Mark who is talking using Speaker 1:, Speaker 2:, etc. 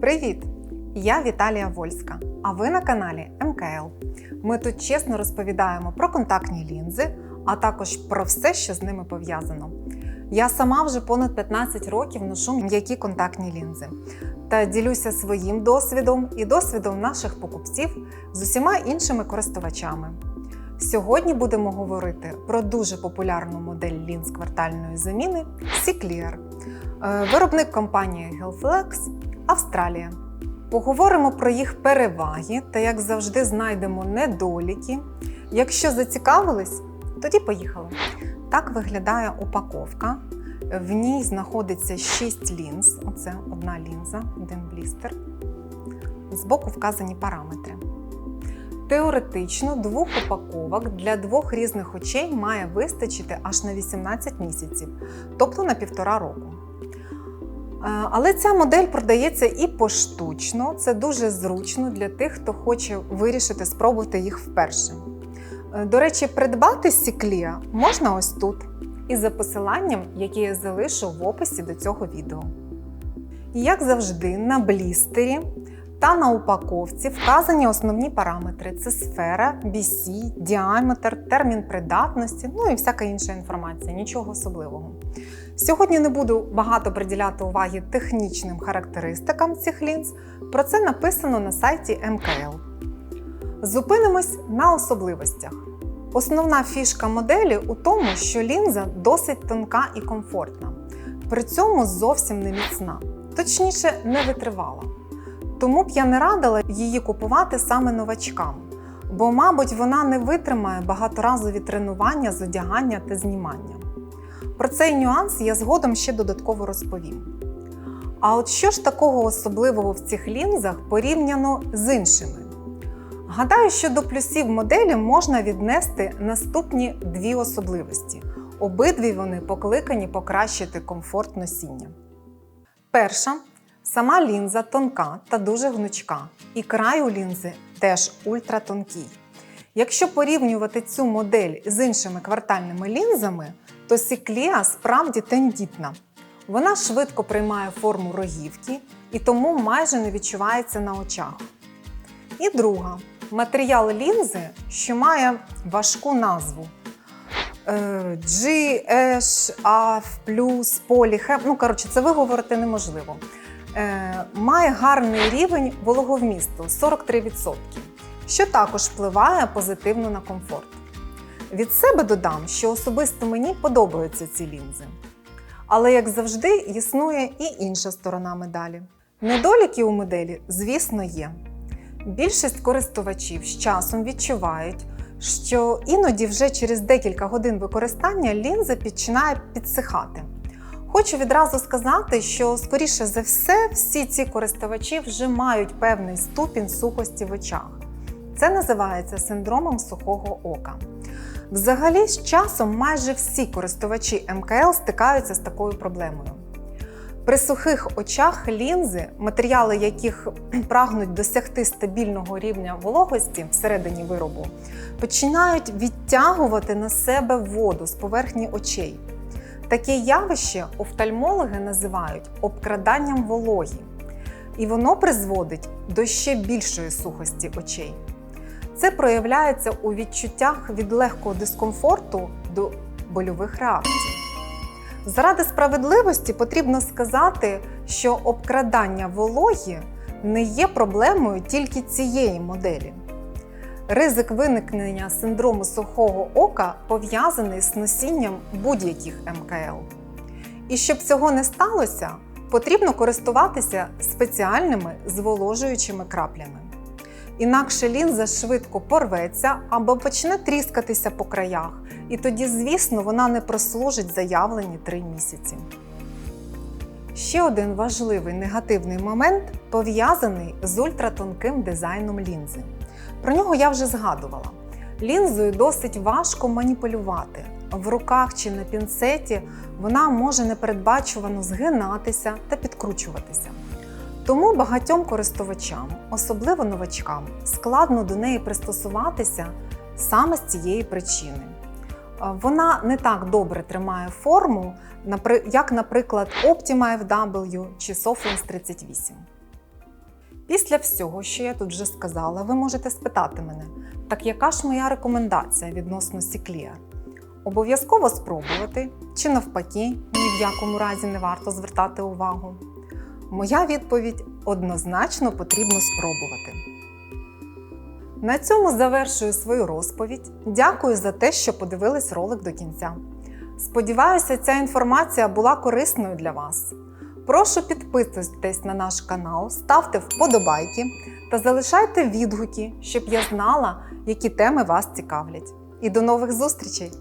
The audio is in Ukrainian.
Speaker 1: Привіт! Я Віталія Вольська, а ви на каналі МКЛ. Ми тут чесно розповідаємо про контактні лінзи, а також про все, що з ними пов'язано. Я сама вже понад 15 років ношу м'які контактні лінзи та ділюся своїм досвідом і досвідом наших покупців з усіма іншими користувачами. Сьогодні будемо говорити про дуже популярну модель лінз квартальної заміни Сікліар. Виробник компанії Helflex Австралія. Поговоримо про їх переваги та, як завжди, знайдемо недоліки. Якщо зацікавились, тоді поїхали. Так виглядає упаковка. В ній знаходиться 6 лінз. Оце одна лінза, один блістер. Збоку вказані параметри. Теоретично двох упаковок для двох різних очей має вистачити аж на 18 місяців, тобто на півтора року. Але ця модель продається і поштучно. Це дуже зручно для тих, хто хоче вирішити спробувати їх вперше. До речі, придбати Сіклія можна ось тут, і за посиланням, яке я залишу в описі до цього відео. І як завжди, на блістері та на упаковці вказані основні параметри: це сфера, BC, діаметр, термін придатності, ну і всяка інша інформація, нічого особливого. Сьогодні не буду багато приділяти уваги технічним характеристикам цих лінз, про це написано на сайті МКЛ. Зупинимось на особливостях. Основна фішка моделі у тому, що лінза досить тонка і комфортна, при цьому зовсім не міцна, точніше, не витривала. Тому б я не радила її купувати саме новачкам, бо, мабуть, вона не витримає багаторазові тренування з одягання та знімання. Про цей нюанс я згодом ще додатково розповім. А от що ж такого особливого в цих лінзах порівняно з іншими? Гадаю, що до плюсів моделі можна віднести наступні дві особливості. Обидві вони покликані покращити комфорт носіння. Перша сама лінза тонка та дуже гнучка, і край у лінзи теж ультратонкий. Якщо порівнювати цю модель з іншими квартальними лінзами, то сіклія справді тендітна. Вона швидко приймає форму рогівки і тому майже не відчувається на очах. І друга матеріал лінзи, що має важку назву GHF плюс поліхем. Ну, коротше, це виговорити неможливо. Е, має гарний рівень вологовмісту 43%, що також впливає позитивно на комфорт. Від себе додам, що особисто мені подобаються ці лінзи. Але, як завжди, існує і інша сторона медалі. Недоліки у моделі, звісно, є. Більшість користувачів з часом відчувають, що іноді вже через декілька годин використання лінза починає підсихати. Хочу відразу сказати, що, скоріше за все, всі ці користувачі вже мають певний ступінь сухості в очах. Це називається синдромом сухого ока. Взагалі, з часом майже всі користувачі МКЛ стикаються з такою проблемою. При сухих очах лінзи, матеріали яких прагнуть досягти стабільного рівня вологості всередині виробу, починають відтягувати на себе воду з поверхні очей. Таке явище офтальмологи називають обкраданням вологі, і воно призводить до ще більшої сухості очей. Це проявляється у відчуттях від легкого дискомфорту до больових реакцій. Заради справедливості потрібно сказати, що обкрадання вологі не є проблемою тільки цієї моделі. Ризик виникнення синдрому сухого ока пов'язаний з носінням будь-яких МКЛ. І щоб цього не сталося, потрібно користуватися спеціальними зволожуючими краплями. Інакше лінза швидко порветься або почне тріскатися по краях, і тоді, звісно, вона не прослужить заявлені 3 місяці. Ще один важливий негативний момент пов'язаний з ультратонким дизайном лінзи. Про нього я вже згадувала. Лінзою досить важко маніпулювати. В руках чи на пінцеті вона може непередбачувано згинатися та підкручуватися. Тому багатьом користувачам, особливо новачкам, складно до неї пристосуватися саме з цієї причини. Вона не так добре тримає форму, як, наприклад, Optima FW чи Soflens 38. Після всього, що я тут вже сказала, ви можете спитати мене, так яка ж моя рекомендація відносно Сіклія? Обов'язково спробувати, чи навпаки, ні в якому разі не варто звертати увагу? Моя відповідь однозначно потрібно спробувати. На цьому завершую свою розповідь. Дякую за те, що подивились ролик до кінця. Сподіваюся, ця інформація була корисною для вас. Прошу підписуйтесь на наш канал, ставте вподобайки та залишайте відгуки, щоб я знала, які теми вас цікавлять. І до нових зустрічей!